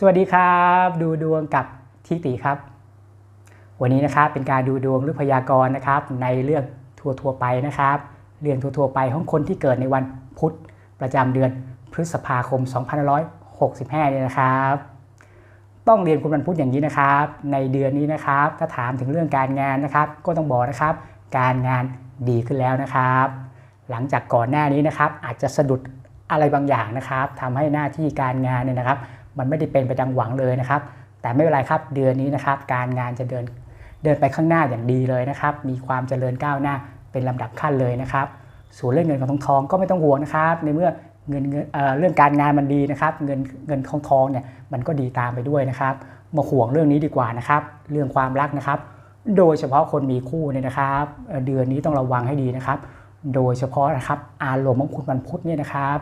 สวัสดีครับ ดูดวงกับทิติครับ วันนี้นะครับเป็นการดูดวงหรือพยากรณ์นะครับ ในเรื่องทั่วทั่วไปนะครับ เรื่องทั่วทั่วไปของคนที่เกิดในวันพุธประจำเดือนพฤษภาคม 2565เนี่ยนะครับ ต้องเรียนคุณวันพุธอย่างนี้นะครับ ในเดือนนี้นะครับ ถ้าถามถึงเรื่องการงานนะครับ ก็ต้องบอกนะครับ การงานดีขึ้นแล้วนะครับ หลังจากก่อนหน้านี้นะครับ อาจจะสะดุดอะไรบางอย่างนะครับทำให้หน้าที่การงานเนี่ยนะครับ มันไม่ได้เป็นไปดังหวังเลยนะครับ แต่ไม่เป็นไรครับเดือนนี้นะครับ การงานจะเดินเดินไปข้างหน้าอย่างดีเลยนะครับ มีความเจริญก้าวหน้าเป็นลำดับขั้นเลยนะครับ ส่วนเรื่องเงินของทองทองก็ไม่ต้องห่วงนะครับ ในเมื่อเงินเงินเอ่อเรื่องการงานมันดีนะครับ เงินเงินทองทองเนี่ยมันก็ดีตามไปด้วยนะครับ มาห่วงเรื่องนี้ดีกว่านะครับ เรื่องความรักนะครับ โดยเฉพาะคนมีคู่เนี่ยนะครับเอ่อเดือนนี้ต้องระวังให้ดีนะครับ โดยเฉพาะนะครับอารมณ์ของคุณวันพุธเนี่ยนะครับ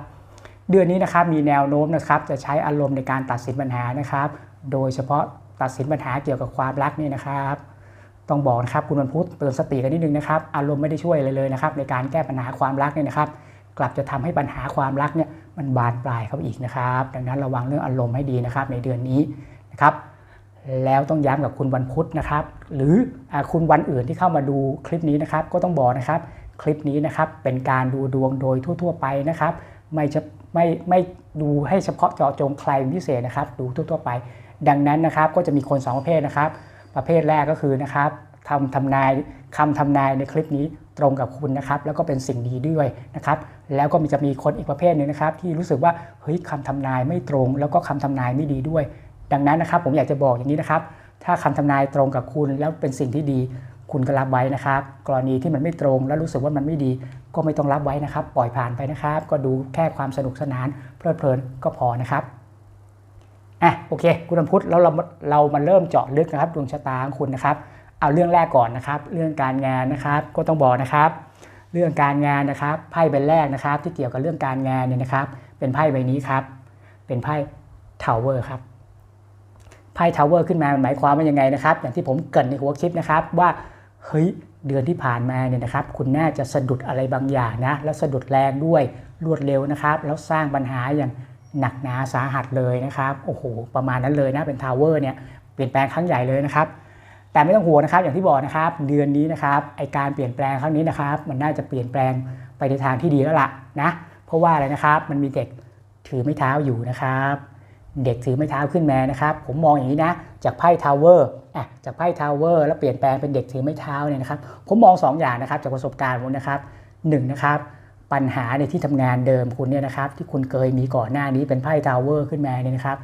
เดือนนี้นะครับมีแนวโน้มนะครับจะใช้อารมณ์ในการตัดสินปัญหานะครับ โดยเฉพาะตัดสินปัญหาเกี่ยวกับความรักนี่นะครับ ต้องบอกนะครับคุณวันพุธเตือนสติกันนิดนึงนะครับ อารมณ์ไม่ได้ช่วยอะไรเลยนะครับ ในการแก้ปัญหาความรักเนี่ยนะครับ กลับจะทำให้ปัญหาความรักเนี่ยมันบานปลายเข้าไปอีกนะครับ ดังนั้นระวังเรื่องอารมณ์ให้ดีนะครับ ในเดือนนี้นะครับ แล้วต้องย้ำกับคุณวันพุธนะครับ หรืออคุณวันอื่นที่เข้ามาดูคลิปนี้นะครับ ก็ต้องบอกนะครับ คลิปนี้นะครับเป็นการดูดวงโดยทั่ว ๆ ไปนะครับ ไม่จะ ไม่ไม่ดูให้เฉพาะเจาะจงใครพิเศษนะครับ ดูทั่วๆไป ดังนั้นนะครับก็จะมีคนสองประเภทนะครับ ประเภทแรกก็คือนะครับทำทำนายคำทำนายในคลิปนี้ตรงกับคุณนะครับ แล้วก็เป็นสิ่งดีด้วยนะครับ แล้วก็มีจะมีคนอีกประเภทหนึ่งนะครับ ที่รู้สึกว่าเฮ้ยคำทำนายไม่ตรง แล้วก็คำทำนายไม่ดีด้วย ดังนั้นนะครับ ผมอยากจะบอกอย่างนี้นะครับ ถ้าคำทำนายตรงกับคุณแล้วเป็นสิ่งที่ดี คุณก็รับไว้นะครับ กรณีที่มันไม่ตรงแล้วรู้สึกว่ามันไม่ดี ก็ไม่ต้องรับไว้นะครับ ปล่อยผ่านไปนะครับ ก็ดูแค่ความสนุกสนานเพลิดเพลินก็พอนะครับอะโอเค คุณพุทธแล้วเราเรามาเริ่มเจาะลึกนะครับดวงชะตาของคุณนะครับ เอาเรื่องแรกก่อนนะครับ เรื่องการงานนะครับก็ต้องบอกนะครับ เรื่องการงานนะครับไพ่ใบแรกนะครับ ที่เกี่ยวกับเรื่องการงานเนี่ยนะครับ เป็นไพ่ใบนี้ครับ เป็นไพ่ทาวเวอร์ครับไพ่ทาวเวอร์ขึ้นมาหมายความว่ายังไงนะครับ อย่างที่ผมเกรินในหัวคลิปนะครับว่าเฮ้ย เดือนที่ผ่านมาเนี่ยนะครับ คุณน่าจะสะดุดอะไรบางอย่างนะ แล้วสะดุดแรงด้วยรวดเร็วนะครับ แล้วสร้างปัญหาอย่างหนักหนาสาหัสเลยนะครับ โอ้โห ประมาณนั้นเลยนะ เป็นทาวเวอร์เนี่ย เปลี่ยนแปลงครั้งใหญ่เลยนะครับ แต่ไม่ต้องห่วงนะครับ อย่างที่บอกนะครับ เดือนนี้นะครับ ไอการเปลี่ยนแปลงครั้งนี้นะครับ มันน่าจะเปลี่ยนแปลงไปในทางที่ดีแล้วล่ะนะ เพราะว่าอะไรนะครับ มันมีเด็กถือไม้เท้าอยู่นะครับ เด็กถือไม้เท้าขึ้นมานะครับ ผมมองอย่างนี้นะ จากไพ่ทาวเวอร์อะจากไพ่ทาวเวอร์แล้วเปลี่ยนแปลงเป็นเด็กถือไม้เท้าเนี่ยนะครับ ผมมอง 2 อย่างนะครับ จากประสบการณ์ผมนะครับหนึ่งนะครับปัญหาในที่ทำงานเดิมคุณเนี่ยนะครับ ที่คุณเคยมีก่อนหน้านี้เป็นไพ่ทาวเวอร์ขึ้นมาเนี่ยนะครับ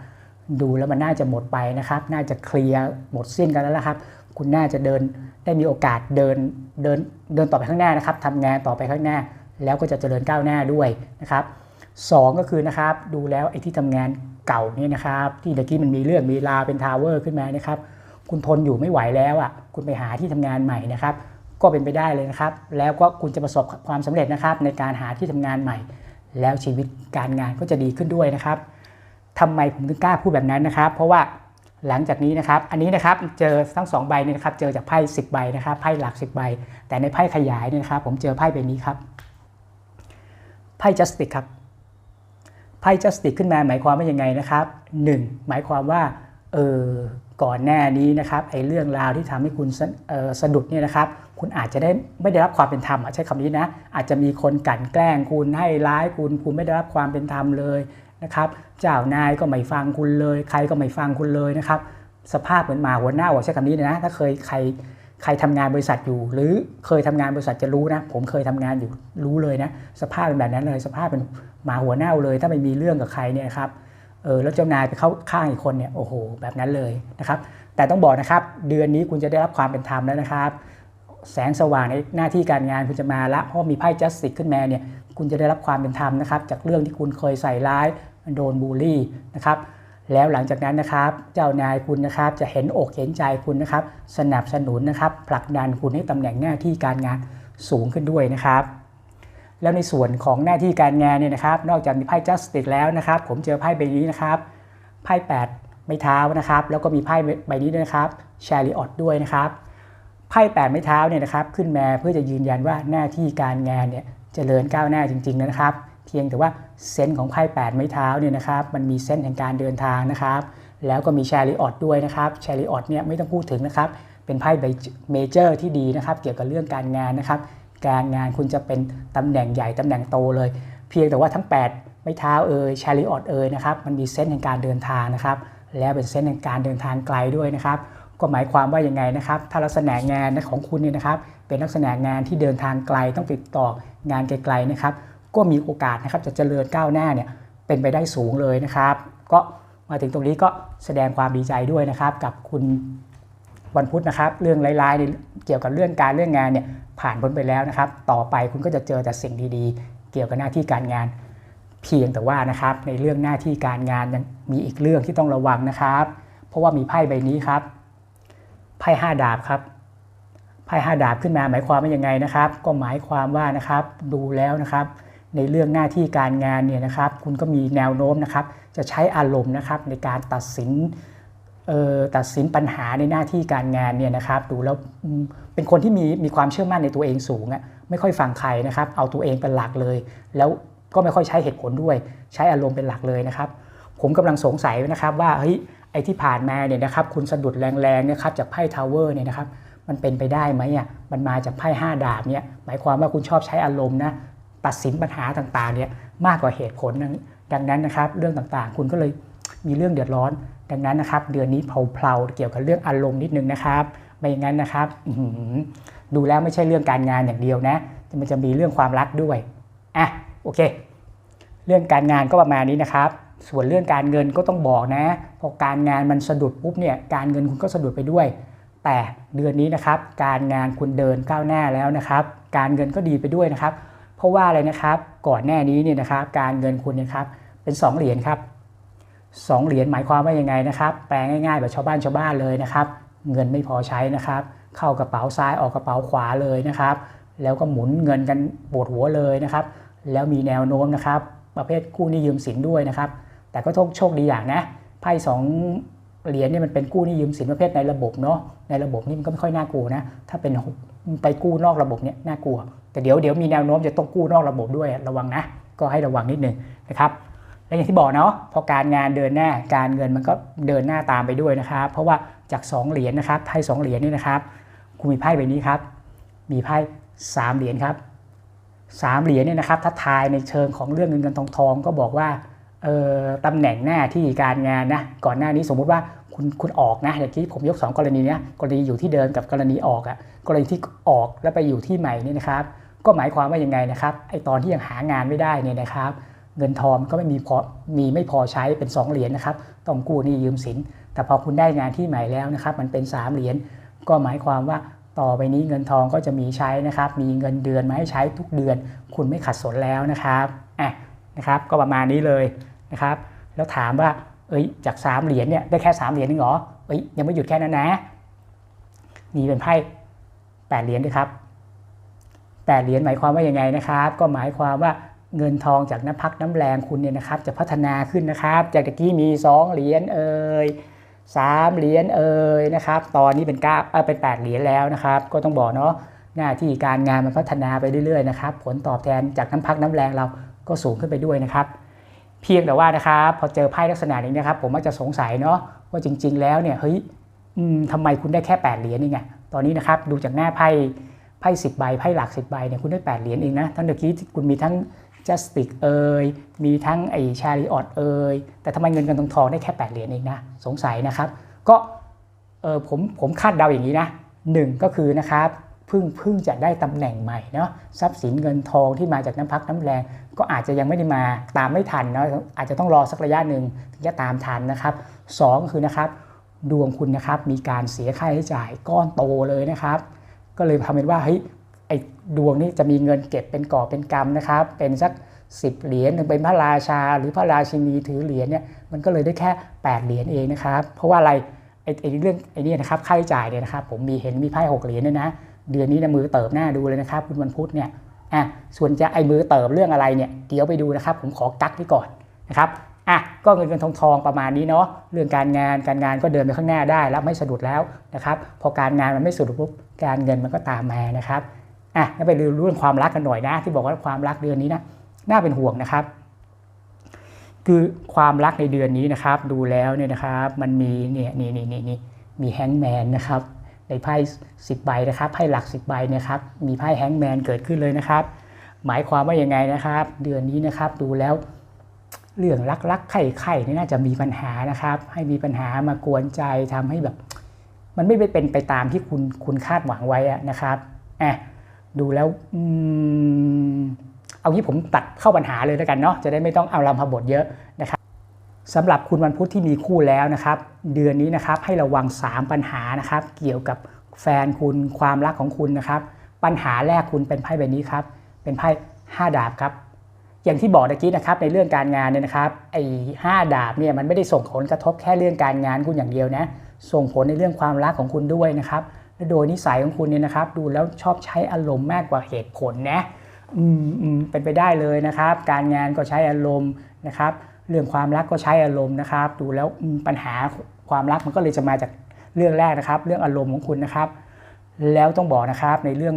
ดูแล้วมันน่าจะหมดไปนะครับ น่าจะเคลียร์หมดสิ้นกันแล้วละครับ คุณน่าจะเดินได้มีโอกาสเดินเดินเดินต่อไปข้างหน้านะครับทำงานต่อไปข้างหน้า แล้วก็จะเจริญก้าวหน้าด้วยนะครับสองก็คือนะครับดูแล้วไอ้ที่ทำงาน เก่าเนี่ยนะครับ ที่เมื่อกี้มันมีเรื่องมีราเป็นทาวเวอร์ขึ้นมานะครับ คุณทนอยู่ไม่ไหวแล้วอะคุณไปหาที่ทำงานใหม่นะครับ ก็เป็นไปได้เลยนะครับ แล้วก็คุณจะประสบความสำเร็จนะครับ ในการหาที่ทำงานใหม่ แล้วชีวิตการงานก็จะดีขึ้นด้วยนะครับทำไมผมถึงกล้าพูดแบบนั้นนะครับ เพราะว่าหลังจากนี้นะครับ อันนี้นะครับ เจอทั้งสองใบเนี่ยนะครับ เจอจากไพ่สิบใบนะครับ ไพ่หลักสิบใบ แต่ในไพ่ขยายเนี่ยนะครับ ผมเจอไพ่ใบนี้ครับ ไพ่จัสติกครับ ไพ่จัสติกขึ้นมาหมายความว่ายังไงนะครับหนึ่งหมายความว่าเออก่อนหน้านี้นะครับไอ้เรื่องราวที่ทำให้คุณสะเอ่อสะดุดเนี่ยนะครับ คุณอาจจะได้ไม่ได้รับความเป็นธรรมอะใช้คำนี้นะอาจจะมีคนกลั่นแกล้งคุณให้ร้ายคุณคุณไม่ได้รับความเป็นธรรมเลยนะครับ เจ้านายก็ไม่ฟังคุณเลย ใครก็ไม่ฟังคุณเลยนะครับ สภาพเหมือนหมาหัวหน้าใช้คำนี้นะ ถ้าเคยใครใครทำงานบริษัทอยู่ หรือเคยทำงานบริษัทจะรู้นะ ผมเคยทำงานอยู่รู้เลยนะ สภาพเป็นแบบนั้นเลย สภาพเป็น หมาหัวหน้าเลย ถ้าไม่มีเรื่องกับใครเนี่ยครับเออแล้วเจ้านายไปเข้าข้างอีกคนเนี่ยโอ้โหแบบนั้นเลยนะครับ แต่ต้องบอกนะครับ เดือนนี้คุณจะได้รับความเป็นธรรมแล้วนะครับ แสงสว่างในหน้าที่การงานคุณจะมาละเพราะมีไพ่จัสติกขึ้นมาเนี่ยคุณจะได้รับความเป็นธรรมนะครับ จากเรื่องที่คุณเคยใส่ร้ายโดนบูลลี่นะครับแล้วหลังจากนั้นนะครับ เจ้านายคุณนะครับจะเห็นอกเห็นใจคุณนะครับ สนับสนุนนะครับผลักดันคุณให้ตำแหน่งหน้าที่การงานสูงขึ้นด้วยนะครับ แล้วในส่วนของหน้าที่การงานเนี่ยนะครับ นอกจากมีไพ่จัสติกแล้วนะครับ ผมเจอไพ่ใบนี้นะครับ ไพ่8ไม้เท้านะครับ แล้วก็มีไพ่ใบนี้ด้วยนะครับชาริออตด้วยนะครับ ไพ่แปดไม้เท้าเนี่ยนะครับ ขึ้นมาเพื่อจะยืนยันว่าหน้าที่การงานเนี่ยเจริญก้าวหน้าจริง ๆ นะครับ เพียงแต่ว่าเซนส์ของไพ่แปดไม้เท้าเนี่ยนะครับ มันมีเซนส์แห่งการเดินทางนะครับ แล้วก็มีแชริออตด้วยนะครับแชริออตเนี่ยไม่ต้องพูดถึงนะครับ เป็นไพ่เมเจอร์ที่ดีนะครับ เกี่ยวกับเรื่องการงานนะครับ การงานคุณจะเป็นตำแหน่งใหญ่ตำแหน่งโตเลย เพียงแต่ว่าทั้ง 8 ไม่เท้าเอ่ยแชริออตเอ่ยนะครับมันมีเส้นในการเดินทางนะครับแล้วเป็นเส้นในการเดินทางไกลด้วยนะครับก็หมายความว่ายังไงนะครับ ถ้าลักษณะงานของคุณเนี่ยนะครับ เป็นลักษณะงานที่เดินทางไกลต้องติดต่องานไกลๆนะครับ ก็มีโอกาสนะครับจะเจริญก้าวหน้าเนี่ยเป็นไปได้สูงเลยนะครับ ก็มาถึงตรงนี้ก็แสดงความดีใจด้วยนะครับ กับคุณวันพุธนะครับ เรื่องร้ายๆเกี่ยวกับเรื่องการเรื่องงานเนี่ย ผ่านพ้นไปแล้วนะครับ ต่อไปคุณก็จะเจอแต่สิ่งดีๆ เกี่ยวกับหน้าที่การงาน เพียงแต่ว่านะครับในเรื่องหน้าที่การงานยังมีอีกเรื่องที่ต้องระวังนะครับ เพราะว่ามีไพ่ใบนี้ครับไพ่ห้าดาบครับไพ่ห้าดาบขึ้นมาหมายความว่ายังไงนะครับ ก็หมายความว่านะครับดูแล้วนะครับ ในเรื่องหน้าที่การงานเนี่ยนะครับ คุณก็มีแนวโน้มนะครับ จะใช้อารมณ์นะครับในการตัดสิน ตัดสินปัญหาในหน้าที่การงานเนี่ยนะครับดูแล้วเป็นคนที่มีมีความเชื่อมั่นในตัวเองสูงอะไม่ค่อยฟังใครนะครับ เอาตัวเองเป็นหลักเลย แล้วก็ไม่ค่อยใช้เหตุผลด้วย ใช้อารมณ์เป็นหลักเลยนะครับ ผมกำลังสงสัยนะครับว่าเฮ้ยไอ้ที่ผ่านมาเนี่ยนะครับคุณสะดุดแรงๆนะครับจากไพ่ทาวเวอร์เนี่ยนะครับมันเป็นไปได้ไหมอะมันมาจากไพ่ห้าดาบเนี่ยหมายความว่าคุณชอบใช้อารมณ์นะตัดสินปัญหาต่างๆเนี่ยมากกว่าเหตุผลดังนั้นนะครับ เรื่องต่างๆ คุณก็เลย มีเรื่องเดือดร้อน ดังนั้นนะครับเดือนนี้เพลาๆเกี่ยวกับเรื่องอารมณ์นิดนึงนะครับไม่อย่างนั้นนะครับดูแล้วไม่ใช่เรื่องการงานอย่างเดียวนะมันจะมีเรื่องความรักด้วยอะโอเค เรื่องการงานก็ประมาณนี้นะครับ ส่วนเรื่องการเงินก็ต้องบอกนะพอการงานมันสะดุดปุ๊บเนี่ยการเงินคุณก็สะดุดไปด้วย แต่เดือนนี้นะครับ การงานคุณเดินก้าวหน้าแล้วนะครับ การเงินก็ดีไปด้วยนะครับ เพราะว่าอะไรนะครับก่อนหน้านี้เนี่ยนะครับ การเงินคุณนะครับเป็น 2 เหรียญครับ 2 เหรียญหมายความว่ายังไงนะครับ แปลง่ายๆแบบชาวบ้านชาวบ้านเลยนะครับ เงินไม่พอใช้นะครับ เข้ากระเป๋าซ้ายออกกระเป๋าขวาเลยนะครับ แล้วก็หมุนเงินกันปวดหัวเลยนะครับ แล้วมีแนวโน้มนะครับ ประเภทกู้หนี้ยืมสินด้วยนะครับ แต่ก็โชคดีอย่างนะไพ่สองเหรียญนี่มันเป็นกู้หนี้ยืมสินประเภทในระบบเนาะในระบบนี่มันก็ไม่ค่อยน่ากลัวนะถ้าเป็นไปกู้นอกระบบเนี่ยน่ากลัว แต่เดี๋ยวเดี๋ยวมีแนวโน้มจะต้องกู้นอกระบบด้วยระวังนะ ก็ให้ระวังนิดนึงนะครับ และอย่างที่บอกเนาะพอการงานเดินหน้าการเงินมันก็เดินหน้าตามไปด้วยนะครับ เพราะว่าจาก 2 เหรียญนะครับไพ่สองเหรียญนี่นะครับคุณมีไพ่ใบนี้ครับ มีไพ่สามเหรียญครับสามเหรียญเนี่ยนะครับถ้าทายในเชิงของเรื่องเงินเงินทองทองก็บอกว่าตำแหน่งหน้าที่การงานนะก่อนหน้านี้สมมุติว่าคุณคุณออกนะอย่างที่ผมยก 2 กรณีนี้กรณีอยู่ที่เดิมกับกรณีออกอะกรณีที่ออกแล้วไปอยู่ที่ใหม่นี่นะครับ ก็หมายความว่ายังไงนะครับไอตอนที่ยังหางานไม่ได้เนี่ยนะครับ เงินทองก็ไม่มีพอมีไม่พอใช้เป็น 2 เหรียญนะครับต้องกู้หนี้ยืมสิน แต่พอคุณได้งานที่ใหม่แล้วนะครับ มันเป็น 3 เหรียญก็หมายความว่าต่อไปนี้เงินทองก็จะมีใช้นะครับ มีเงินเดือนมาให้ใช้ทุกเดือน คุณไม่ขัดสนแล้วนะครับอะนะครับ ก็ประมาณนี้เลยนะครับ แล้วถามว่า เอ้ยจากสามเหรียญเนี่ยได้แค่สามเหรียญนึงเหรอเอ้ยยังไม่หยุดแค่นั้นนะมีเป็นไพ่แปดเหรียญด้วยครับแปดเหรียญหมายความว่ายังไงนะครับ ก็หมายความว่า เงินทองจากน้ำพักน้ำแรงคุณเนี่ยนะครับ จะพัฒนาขึ้นนะครับ จากตะกี้มีสองเหรียญเอ่ยสามเหรียญเอ่ยนะครับ ตอนนี้เป็นเก้าเป็นแปดเหรียญแล้วนะครับ ก็ต้องบอกเนาะหน้าที่การงานมันพัฒนาไปเรื่อยๆนะครับ ผลตอบแทนจากน้ำพักน้ำแรงเราก็สูงขึ้นไปด้วยนะครับ เพียงแต่ว่านะครับ พอเจอไพ่ลักษณะนี้นะครับ ผมมักจะสงสัยเนาะว่าจริง ๆ แล้วเนี่ยเฮ้ยทำไมคุณได้แค่8เหรียญนี่ไงตอนนี้นะครับดูจากหน้าไพ่ไพ่สิบใบไพ่หลักสิบใบเนี่ยคุณได้8เหรียญเองนะทั้งเมื่อกี้คุณมีทั้ง จัสติกเอ่ยมีทั้งไอชาริออตเอ่ยแต่ทำไมเงินกันทองทองได้แค่8เหรียญเองนะสงสัยนะครับ ก็เออผมผมคาดเดาอย่างนี้นะหนึ่งก็คือนะครับเพิ่งเพิ่งจะได้ตำแหน่งใหม่เนาะทรัพย์สินเงินทองที่มาจากน้ำพักน้ำแรงก็อาจจะยังไม่ได้มาตามไม่ทันเนาะอาจจะต้องรอสักระยะหนึ่งถึงจะตามทันนะครับสองคือนะครับดวงคุณนะครับมีการเสียค่าใช้จ่ายก้อนโตเลยนะครับ ก็เลยทำเป็นว่าเฮ้ย อ้ดวงนี้จะมีเงินเก็บเป็นก่อเป็นกรรมนะครับ เป็นสัก10เหรียญถึงเป็นพระราชา หรือพระราชินีถือเหรียญเนี่ยมันก็เลยได้แค่ 8 เหรียญเองนะครับ เพราะว่าอะไรไอ้เรื่องไอ้นี่นะครับค่าใช้จ่ายเนี่ยนะครับ ผมมีเห็นมีไพ่หกเหรียญเนี่ยนะ เดือนนี้นะมือเติบหน้าดูเลยนะครับคุณวันพุธเนี่ยอะส่วนจะไอ้มือเติบเรื่องอะไรเนี่ยเดี๋ยวไปดูนะครับ ผมขอกักไว้ก่อนนะครับอะก็เงินเงินทองทองประมาณนี้เนาะเรื่องการงานการงานก็เดินไปข้างหน้าได้แล้วไม่สะดุดแล้วนะครับ พอการงานมันไม่สะดุดปุ๊บการเงินมันก็ตามมานะครับ อะแล้วไปดูเรื่องความรักกันหน่อยนะ ที่บอกว่าความรักเดือนนี้นะน่าเป็นห่วงนะครับ คือความรักในเดือนนี้นะครับ ดูแล้วเนี่ยนะครับ มันมีเนี่ยนี่นี่นี่นี่มีแฮงแมนนะครับในไพ่สิบใบนะครับไพ่หลักสิบใบนะครับ มีไพ่แฮงแมนเกิดขึ้นเลยนะครับ หมายความว่ายังไงนะครับ เดือนนี้นะครับดูแล้วเรื่องรักรักไข่ไข่นี่น่าจะมีปัญหานะครับ ให้มีปัญหามากวนใจทำให้แบบ มันไม่เป็นไปตามที่คุณคุณคาดหวังไว้อะนะครับอะ ดูแล้วอเอางี้ผมตัดเข้าปัญหาเลยแล้วกันเนาะจะได้ไม่ต้องเอาลำพบทเยอะนะครับสำหรับคุณวันพุธที่มีคู่แล้วนะครับ เดือนนี้นะครับให้ระวัง 3 ปัญหานะครับ เกี่ยวกับแฟนคุณความรักของคุณนะครับ ปัญหาแรกคุณเป็นไพ่ใบนี้ครับ เป็นไพ่ห้าดาบครับ อย่างที่บอกตะกี้นะครับในเรื่องการงานเนี่ยนะครับไอ้ห้าดาบเนี่ยมันไม่ได้ส่งผลกระทบแค่เรื่องการงานคุณอย่างเดียวนะ ส่งผลในเรื่องความรักของคุณด้วยนะครับ โดยนิสัยของคุณเนี่ยนะครับ ดูแล้วชอบใช้อารมณ์มากกว่าเหตุผลนะอืมอืมเป็นไปได้เลยนะครับ การงานก็ใช้อารมณ์นะครับ เรื่องความรักก็ใช้อารมณ์นะครับ ดูแล้วปัญหาความรักมันก็เลยจะมาจากเรื่องแรกนะครับ เรื่องอารมณ์ของคุณนะครับ แล้วต้องบอกนะครับในเรื่อง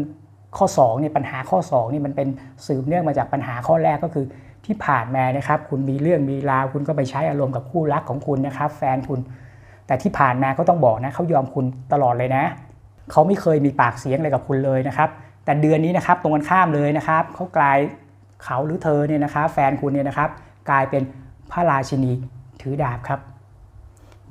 ข้อ2เนี่ยปัญหาข้อ2นี่มันเป็นสืบเนื่องมาจากปัญหาข้อแรกก็คือที่ผ่านมานะครับ คุณมีเรื่องมีราวคุณก็ไปใช้อารมณ์กับคู่รักของคุณนะครับ แฟนคุณ แต่ที่ผ่านมาก็ต้องบอกนะเขายอมคุณตลอดเลยนะ เขาไม่เคยมีปากเสียงอะไรกับคุณเลยนะครับ แต่เดือนนี้นะครับตรงกันข้ามเลยนะครับเขากลายเขาหรือเธอเนี่ยนะครับแฟนคุณเนี่ยนะครับ กลายเป็นพระราชินีถือดาบครับ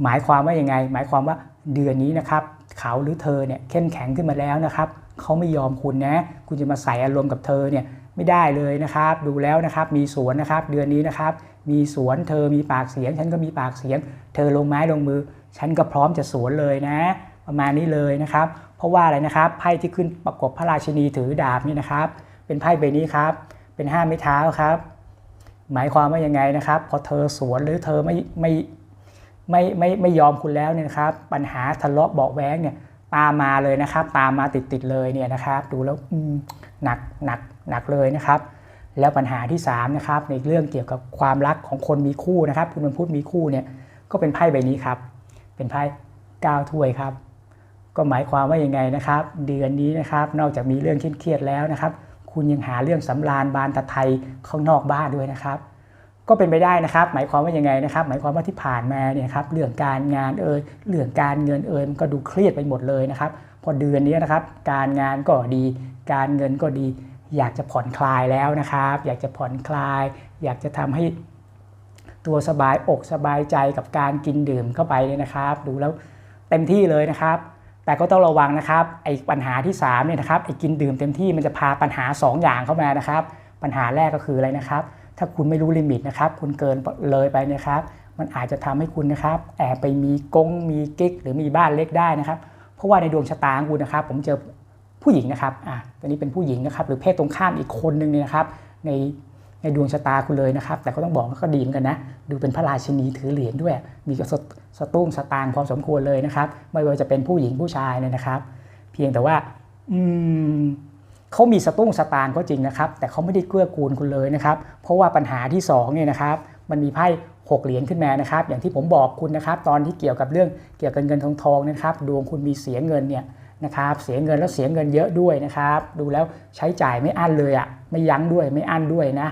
หมายความว่ายังไง หมายความว่าเดือนนี้นะครับเขาหรือเธอเนี่ยเข้มแข็งขึ้นมาแล้วนะครับเขาไม่ยอมคุณนะ คุณจะมาใส่อารมณ์กับเธอเนี่ยไม่ได้เลยนะครับ ดูแล้วนะครับมีสวนนะครับ เดือนนี้นะครับ มีสวนเธอมีปากเสียง ฉันก็มีปากเสียง เธอลงไม้ลงมือ ฉันก็พร้อมจะสวนเลยนะ ประมาณนี้เลยนะครับ เพราะว่าอะไรนะครับไพ่ที่ขึ้นประกบพระราชินีถือดาบนี่นะครับ เป็นไพ่ใบนี้ครับ เป็นห้าไม้เท้าครับ หมายความว่ายังไงนะครับ พอเธอสวนหรือเธอไม่ไม่ไม่ไม่ไม่ยอมคุณแล้วเนี่ยนะครับ ปัญหาทะเลาะเบาะแว้งเนี่ยตามมาเลยนะครับ ตามมาติดติดเลยเนี่ยนะครับ ดูแล้วหนักหนักหนักเลยนะครับ แล้วปัญหาที่3นะครับในเรื่องเกี่ยวกับความรักของคนมีคู่นะครับ คุณมันพูดมีคู่เนี่ยก็เป็นไพ่ใบนี้ครับ เป็นไพ่ก้าวถ้วยครับ ก็หมายความว่ายังไงนะครับ เดือนนี้นะครับนอกจากมีเรื่องเครียดแล้วนะครับ คุณยังหาเรื่องสำราญบานตะไทยข้างนอกบ้านด้วยนะครับ ก็เป็นไปได้นะครับ หมายความว่ายังไงนะครับ หมายความว่าที่ผ่านมาเนี่ยครับเรื่องการงานเอ่ยเรื่องการเงินเอ่ยมันก็ดูเครียดไปหมดเลยนะครับ พอเดือนนี้นะครับ การงานก็ดี การเงินก็ดี อยากจะผ่อนคลายแล้วนะครับ อยากจะผ่อนคลาย อยากจะทำให้ตัวสบายอกสบายใจกับการกินดื่มเข้าไปเนี่ยนะครับ ดูแล้วเต็มที่เลยนะครับ แต่ก็ต้องระวังนะครับไอ้ปัญหาที่3เนี่ยนะครับไอ้กินดื่มเต็มที่มันจะพาปัญหา 2 อย่างเข้ามานะครับ ปัญหาแรกก็คืออะไรนะครับ ถ้าคุณไม่รู้ลิมิตนะครับ คุณเกินเลยไปนะครับ มันอาจจะทำให้คุณนะครับ แอบไปมีกงมีกิ๊กหรือมีบ้านเล็กได้นะครับ เพราะว่าในดวงชะตาของคุณนะครับ ผมเจอผู้หญิงนะครับอะตัวนี้เป็นผู้หญิงนะครับหรือเพศตรงข้ามอีกคนหนึ่งเนี่ยนะครับ ในในดวงชะตาคุณเลยนะครับ แต่ก็ต้องบอกว่าก็ดีเหมือนกันนะ ดูเป็นพระราชินีถือเหรียญด้วย มีสต สตุ้งสตางค์พอสมควรเลยนะครับ ไม่ว่าจะเป็นผู้หญิงผู้ชายเนี่ยนะครับ เพียงแต่ว่าอืมเขามีสตุ้งสตางก็จริงนะครับ แต่เขาไม่ได้เกื้อกูลคุณเลยนะครับ เพราะว่าปัญหาที่2เนี่ยนะครับ มันมีไพ่หกเหรียญขึ้นมานะครับ อย่างที่ผมบอกคุณนะครับ ตอนที่เกี่ยวกับเรื่องเกี่ยวกับเงินทองทองนะครับดวงคุณมีเสียเงินเนี่ยนะครับเสียเงินแล้วเสียเงินเยอะด้วยนะครับ ดูแล้วใช้จ่ายไม่อั้นเลยอะ่ะไม่ยั้งด้วยไม่อั้นด้วยนะ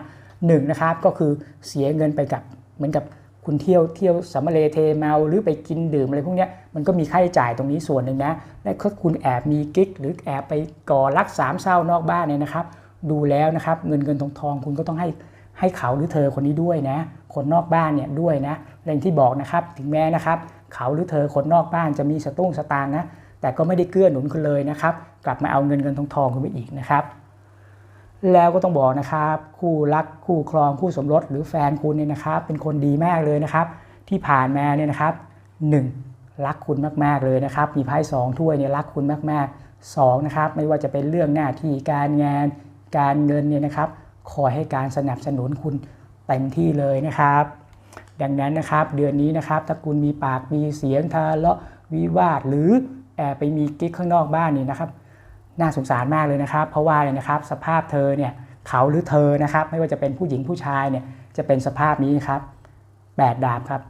หนึ่งนะครับก็คือเสียเงินไปกับเหมือนกับ คุณเที่ยวเที่ยวสำเรเทเมาหรือไปกินดื่มอะไรพวกนี้มันก็มีค่าใช้จ่ายตรงนี้ส่วนหนึ่งนะและถ้าคุณแอบมีกิ๊ก หรือแอบไปก่อรักสามเศร้านอกบ้านเนี่ยนะครับ ดูแล้วนะครับเงินเงินทองทองคุณก็ต้องให้ให้เขาหรือเธอคนนี้ด้วยนะ คนนอกบ้านเนี่ยด้วยนะและอย่างที่บอกนะครับถึงแม้นะครับ เขาหรือเธอคนนอกบ้านจะมีสตุ้งสตางนะแต่ก็ไม่ได้เกื้อหนุนคุณเลยนะครับ กลับมาเอาเงินเงินทองทองคุณไปอีกนะครับ แล้วก็ต้องบอกนะครับ คู่รักคู่ครองคู่สมรสหรือแฟนคุณเนี่ยนะครับ เป็นคนดีมากเลยนะครับ ที่ผ่านมาเนี่ยนะครับ 1. รักคุณมากๆเลยนะครับ มีไพ่สองถ้วยเนี่ยรักคุณมากๆ2นะครับไม่ว่าจะเป็นเรื่องหน้าที่การงานการเงินเนี่ยนะครับคอยให้การสนับสนุนคุณเต็มที่เลยนะครับ ดังนั้นนะครับเดือนนี้นะครับถ้าคุณมีปากมีเสียงทะเลาะวิวาทหรือแอบไปมีกิ๊กข้างนอกบ้านนี่นะครับ น่าสงสารมากเลยนะครับ เพราะว่าเลยนะครับสภาพเธอเนี่ยเขาหรือเธอนะครับ ไม่ว่าจะเป็นผู้หญิงผู้ชายเนี่ยจะเป็นสภาพนี้ครับแปดดาบครับ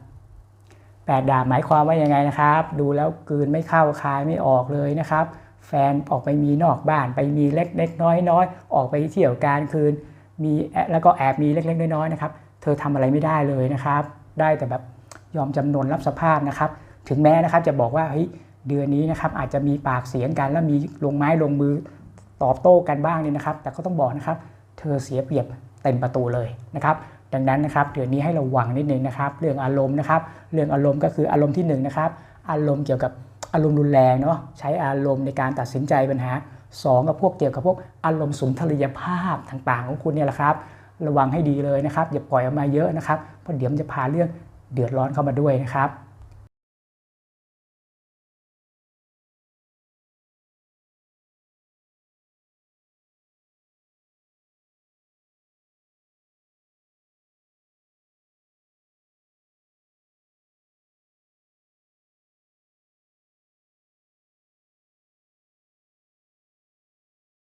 แปดดาบหมายความว่ายังไงนะครับ ดูแล้วกืนไม่เข้าคายไม่ออกเลยนะครับ แฟนออกไปมีนอกบ้านไปมีเล็กเล็กน้อยน้อยออกไปเที่ยวกลารคืน มีแล้วก็แอบมีเล็กๆน้อยๆนะครับ เธอทำอะไรไม่ได้เลยนะครับ ได้แต่แบบยอมจำนนรับสภาพนะครับ ถึงแม้นะครับจะบอกว่าเฮ้ย เดือนนี้นะครับอาจจะมีปากเสียงกันแล้วมีลงไม้ลงมือตอบโต้กันบ้างนี่นะครับ แต่ก็ต้องบอกนะครับ เธอเสียเปรียบเต็มประตูเลยนะครับ ดังนั้นนะครับเดือนนี้ให้ระวังนิดนึงนะครับ เรื่องอารมณ์นะครับ เรื่องอารมณ์ก็คืออารมณ์ที่หนึ่งนะครับ อารมณ์เกี่ยวกับอารมณ์รุนแรงเนาะใช้อารมณ์ในการตัดสินใจปัญหาสองกับพวกเกี่ยวกับพวกอารมณ์สุนทรียภาพต่างๆ ของคุณเนี่ยแหละครับ ระวังให้ดีเลยนะครับอย่าปล่อยออกมาเยอะนะครับเพราะเดี๋ยวมันจะพาเรื่องเดือดร้อนเข้ามาด้วยนะครับ